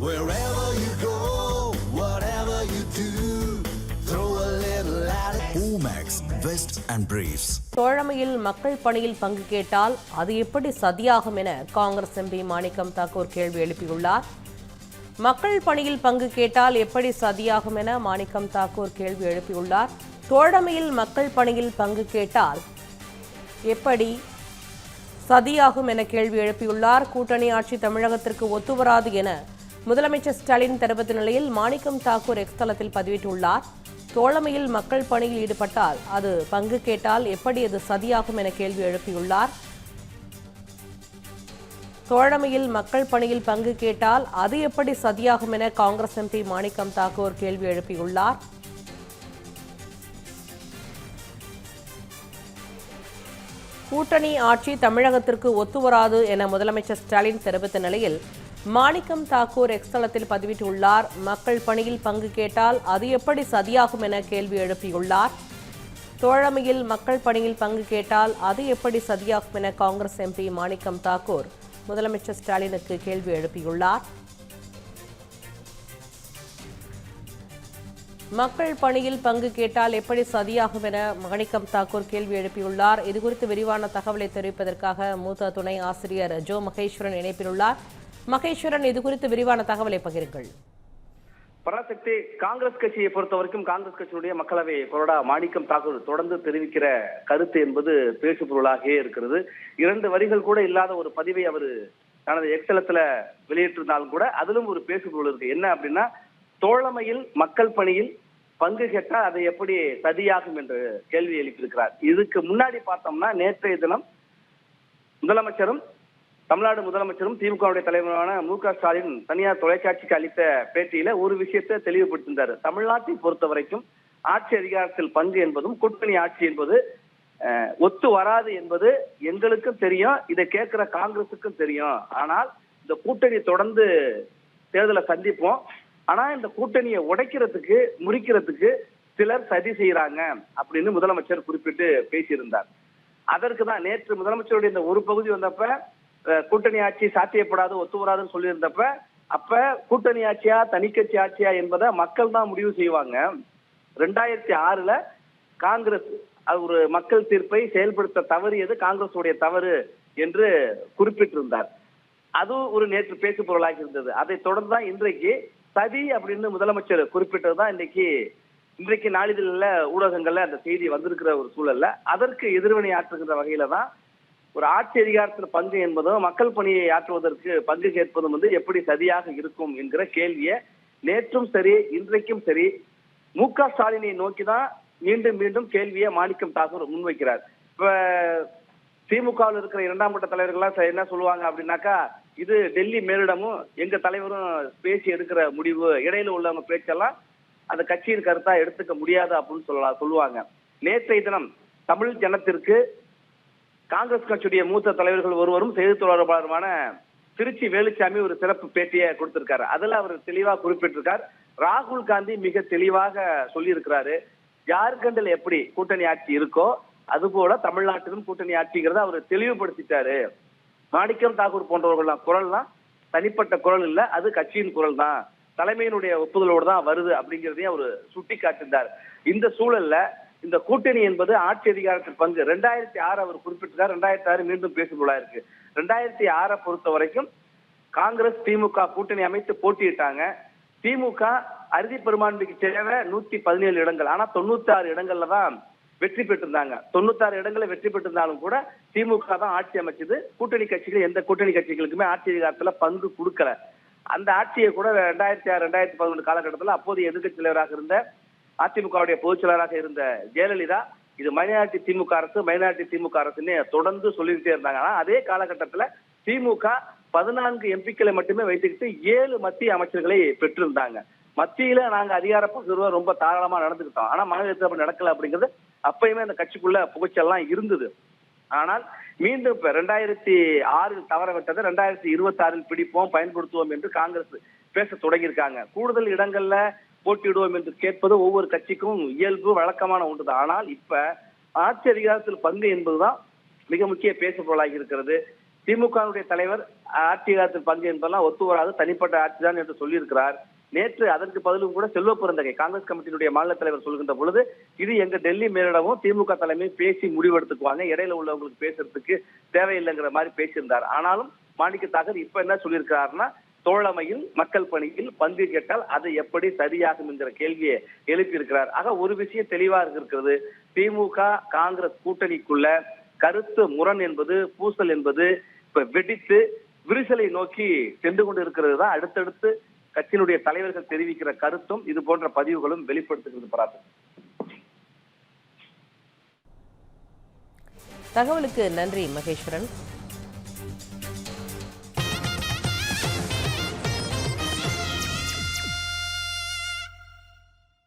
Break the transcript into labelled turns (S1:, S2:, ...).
S1: Wherever you go, whatever you do, throw a little at it. Omax, Vest and Briefs.
S2: தோழமையில் மக்கள் பணியில் பங்கு கேட்டால் அது எப்படி சதியாகும் என காங்கிரஸ் எம்பி மாணிக்கம் தாக்கூர் கேள்வி எழுப்பியுள்ளார் மக்கள் பணியில் பங்கு கேட்டால் எப்படி சதியாகும் என மாணிக்கம் தாக்கூர் கேள்வி எழுப்பியுள்ளார் தோழமையில் மக்கள் பணியில் பங்கு கேட்டால் எப்படி சதியாகும் என கேள்வி எழுப்பியுள்ளார் கூட்டணி ஆட்சி தமிழகத்திற்கு ஒத்துவராது என முதலமைச்சர் ஸ்டாலின் தெரிவித்த நிலையில் மாணிக்கம் தாக்கூர் எக்ஸ் தளத்தில் பதிவிட்டுள்ளார். தோழமையில் மக்கள் பணியில் ஈடுபட்டால் அது பங்கு கேட்டால் எப்படி அது சதியாகும் என கேள்வி எழுப்பியுள்ளார். தோழமையில் மக்கள் பணியில் பங்கு கேட்டால் அது எப்படி சதியாகும் என காங்கிரஸ் எம்பி மாணிக்கம் தாக்கூர் கேள்வி எழுப்பியுள்ளார். கூட்டணி ஆட்சி தமிழகத்திற்கு ஒத்துவராது என முதலமைச்சர் ஸ்டாலின் தெரிவித்த நிலையில் மாணிக்கம் தாக்கூர் எக்ஸ்தலத்தில் பதிவிட்டுள்ளார். மக்கள் பணியில் பங்கு கேட்டால் அது எப்படி சதியாகும் என கேள்வி எழுப்பியுள்ளார். தோழமையில் மக்கள் பணியில் பங்கு கேட்டால் அது எப்படி சதியாகும் என காங்கிரஸ் எம்பி மாணிக்கம் தாக்கூர் முதலமைச்சர் ஸ்டாலினுக்கு கேள்வி எழுப்பியுள்ளார். மக்கள் பணியில் பங்கு கேட்டால் எப்படி சதியாகும் என மாணிக்கம் தாக்கூர் கேள்வி எழுப்பியுள்ளார். இதுகுறித்து விரிவான தகவலை தெரிவிப்பதற்காக மூத்த துணை ஆசிரியர் ஜோ மகேஸ்வரன் இணைப்பிலுள்ளார் மகேஸ்வரன் இதுகுறித்து விரிவான தகவலை பகிருங்கள்.
S3: பராசக்தி காங்கிரஸ் கட்சியை பொறுத்த வரைக்கும் காங்கிரஸ் கட்சியினுடைய மக்களவை கொறடா மாணிக்கம் தாக்கூர் தொடர்ந்து தெரிவிக்கிற கருத்து என்பது பேசு பொருளாகவே இருக்கிறது. இரண்டு வரிகள் கூட இல்லாத ஒரு பதிவை அவர் தனது எக்ஸலத்துல வெளியிட்டிருந்தாலும் கூட அதிலும் ஒரு பேசு பொருள் இருக்கு. என்ன அப்படின்னா தோழமையில் மக்கள் பணியில் பங்கு கேட்டால் அதை எப்படி சதியாகும் என்று கேள்வி எழுப்பியிருக்கிறார். இதுக்கு முன்னாடி பார்த்தோம்னா நேற்றைய தினம் முதலமைச்சரும் தமிழ்நாடு முதலமைச்சரும் திமுகவுடைய தலைவரான மு க ஸ்டாலின் தனியார் தொலைக்காட்சிக்கு அளித்த பேட்டியில ஒரு விஷயத்தை தெளிவுபடுத்தியிருந்தார். தமிழ்நாட்டை பொறுத்த வரைக்கும் ஆட்சி அதிகாரத்தில் பங்கு என்பதும் கூட்டணி ஆட்சி என்பது ஒத்து வராது என்பது எங்களுக்கும் தெரியும் இதை கேட்கிற காங்கிரசுக்கும் தெரியும். ஆனால் இந்த கூட்டணி தொடர்ந்து தேர்தலை சந்திப்போம். ஆனா இந்த கூட்டணியை உடைக்கிறதுக்கு முறிக்கிறதுக்கு சிலர் சதி செய்யறாங்க அப்படின்னு முதலமைச்சர் குறிப்பிட்டு பேசியிருந்தார். அதற்கு தான் நேற்று முதலமைச்சருடைய இந்த ஒரு பகுதி வந்தப்ப கூட்டணி ஆட்சி சாத்தியப்படாது ஒத்து வராதுன்னு சொல்லியிருந்தப்ப அப்ப கூட்டணி ஆட்சியா தனிக்கட்சி ஆட்சியா என்பதை மக்கள் தான் முடிவு செய்வாங்க. ரெண்டாயிரத்தி ஆறுல காங்கிரஸ் ஒரு மக்கள் தீர்ப்பை செயல்படுத்த தவறியது உடைய தவறு என்று குறிப்பிட்டிருந்தார். அது ஒரு நேற்று பேசு பொருளாக இருந்தது. அதை தொடர்ந்து தான் இன்றைக்கு சதி அப்படின்னு முதலமைச்சர் குறிப்பிட்டது தான் இன்னைக்கு இன்றைக்கு நாளிதழில் ஊடகங்கள்ல அந்த செய்தி வந்திருக்கிற ஒரு சூழல்ல. அதற்கு எதிர்வினை ஆற்றுகின்ற வகையில தான் ஒரு ஆட்சி அதிகாரத்தில் பங்கு என்பதும் மக்கள் பணியை ஆற்றுவதற்கு பங்கு கேட்பதும் வந்து எப்படி சரியாக இருக்கும் என்கிற கேள்வியை நேற்றும் சரி இன்றைக்கும் சரி மு க ஸ்டாலினை நோக்கி தான் மீண்டும் மீண்டும் கேள்வியை மாணிக்கம் தாக்கூர் முன்வைக்கிறார். இப்ப திமுகவில் இருக்கிற இரண்டாம் கட்ட தலைவர்கள்லாம் என்ன சொல்லுவாங்க அப்படின்னாக்கா இது டெல்லி மேலிடமும் எங்க தலைவரும் பேசி எடுக்கிற முடிவு இடையில உள்ளவங்க பேச்செல்லாம் அந்த கட்சியின் கருத்தா எடுத்துக்க முடியாது அப்படின்னு சொல்லலாம் சொல்லுவாங்க. நேற்றைய தினம் தமிழ் ஜனத்திற்கு காங்கிரஸ் கட்சியுடைய மூத்த தலைவர்கள் ஒருவரும் செய்தி தொடர்பாளருமான திருச்சி வேலுச்சாமி ஒரு சிறப்பு பேட்டியை கொடுத்திருக்காரு. அதுல அவர் தெளிவா குறிப்பிட்டிருக்கார். ராகுல் காந்தி மிக தெளிவாக சொல்லியிருக்கிறாரு. ஜார்க்கண்டில் எப்படி கூட்டணி ஆட்சி இருக்கோ அது போல தமிழ்நாட்டிலும் கூட்டணி ஆட்சிங்கிறத அவர் தெளிவுபடுத்திட்டாரு. மாணிக்கம் தாகூர் போன்றவர்கள்லாம் குரல்லாம் தனிப்பட்ட குரல் இல்ல அது கட்சியின் குரல் தான். தலைமையினுடைய ஒப்புதலோடு தான் வருது அப்படிங்கிறதையும் அவர் சுட்டி காட்டியிருந்தார் இந்த சூழல்ல இந்த கூட்டணி என்பது ஆட்சி அதிகாரத்தில் பங்கு. ரெண்டாயிரத்தி ஆறு அவர் குறிப்பிட்டிருக்கார். ரெண்டாயிரத்தி ஆறு மீண்டும் பேசுபொருளா இருக்கு ரெண்டாயிரத்தி ஆறை பொறுத்த வரைக்கும் காங்கிரஸ் திமுக கூட்டணி அமைத்து போட்டியிட்டாங்க. திமுக அறுதி பெரும்பான்மைக்கு தேவை நூத்தி பதினேழு இடங்கள். ஆனா தொண்ணூத்தி ஆறு இடங்கள்ல தான் வெற்றி பெற்றிருந்தாங்க. தொண்ணூத்தாறு இடங்களை வெற்றி பெற்றிருந்தாலும் கூட திமுக தான் ஆட்சி அமைச்சது. கூட்டணி கட்சிகள் எந்த கூட்டணி கட்சிகளுக்குமே ஆட்சி அதிகாரத்துல பங்கு கொடுக்கல. அந்த ஆட்சியை கூட ரெண்டாயிரத்தி ஆறு ரெண்டாயிரத்தி பதினொன்று காலகட்டத்தில் அப்போது எதிர்க்கட்சி தலைவராக இருந்த அதிமுகவுடைய பொதுச் செயலராக இருந்த ஜெயலலிதா இது மைனாரிட்டி திமுக அரசு மைனாரிட்டி திமுக அரசுன்னு தொடர்ந்து சொல்லிக்கிட்டே இருந்தாங்க. ஆனா அதே காலகட்டத்தில் திமுக பதினான்கு எம்பிக்களை மட்டுமே வைத்துக்கிட்டு ஏழு மத்திய அமைச்சர்களை பெற்றிருந்தாங்க. மத்தியில நாங்க அதிகார பகிர்வை ரொம்ப தாராளமா நடந்துக்கிட்டோம். ஆனா மாநிலத்தில் அப்படி நடக்கல அப்படிங்கிறது அப்பயுமே அந்த கட்சிக்குள்ள புகைச்சல்லாம் இருந்தது. ஆனால் மீண்டும் இப்ப ரெண்டாயிரத்தி ஆறில் தவற விட்டதை ரெண்டாயிரத்தி இருபத்தி ஆறில் பிடிப்போம் பயன்படுத்துவோம் என்று காங்கிரஸ் பேச தொடங்கியிருக்காங்க. கூடுதல் இடங்கள்ல போட்டியிடுவோம் என்று கேட்பது ஒவ்வொரு கட்சிக்கும் இயல்பு வழக்கமான ஒன்றுதான். ஆனால் இப்ப ஆட்சி அதிகாரத்தில் பங்கு என்பதுதான் மிக முக்கிய பேசுபொருளாகி இருக்கிறது. திமுகவுடைய தலைவர் ஆட்சி அதிகாரத்தில் பங்கு என்பதெல்லாம் ஒத்து வராது தனிப்பட்ட ஆட்சி தான் என்று சொல்லியிருக்கிறார். நேற்று அதற்கு பதிலும் கூட செல்வ பிறந்தகை காங்கிரஸ் கமிட்டியினுடைய மாநில தலைவர் சொல்கின்ற பொழுது இது எங்க டெல்லி மேலிடமும் திமுக தலைமை பேசி முடிவெடுத்துக்குவாங்க இடையில உள்ளவங்களுக்கு பேசுறதுக்கு தேவையில்லைங்கிற மாதிரி பேசியிருந்தார். ஆனாலும் மாணிக்க தாகர் இப்ப என்ன சொல்லியிருக்கிறாருன்னா தோழமையில் மக்கள் பணியில் பங்கு கேட்டால் அது எப்படி சரியாகும் என்கிற கேள்வியை எழுப்பியிருக்கிறார். ஆக ஒரு விஷயம் தெளிவாக இருக்கிறது. திமுக காங்கிரஸ் கூட்டணிக்குள்ள கருத்து முரண் என்பது பூசல் என்பது இப்ப வெடித்து விரிசலை நோக்கி சென்று கொண்டு இருக்கிறது தான். அடுத்தடுத்து கட்சியினுடைய தலைவர்கள் தெரிவிக்கிற கருத்தும் இது போன்ற பதிவுகளும் வெளிப்படுத்துகிறது பராசக்தி
S2: தகவலுக்கு நன்றி மகேஸ்வரன்.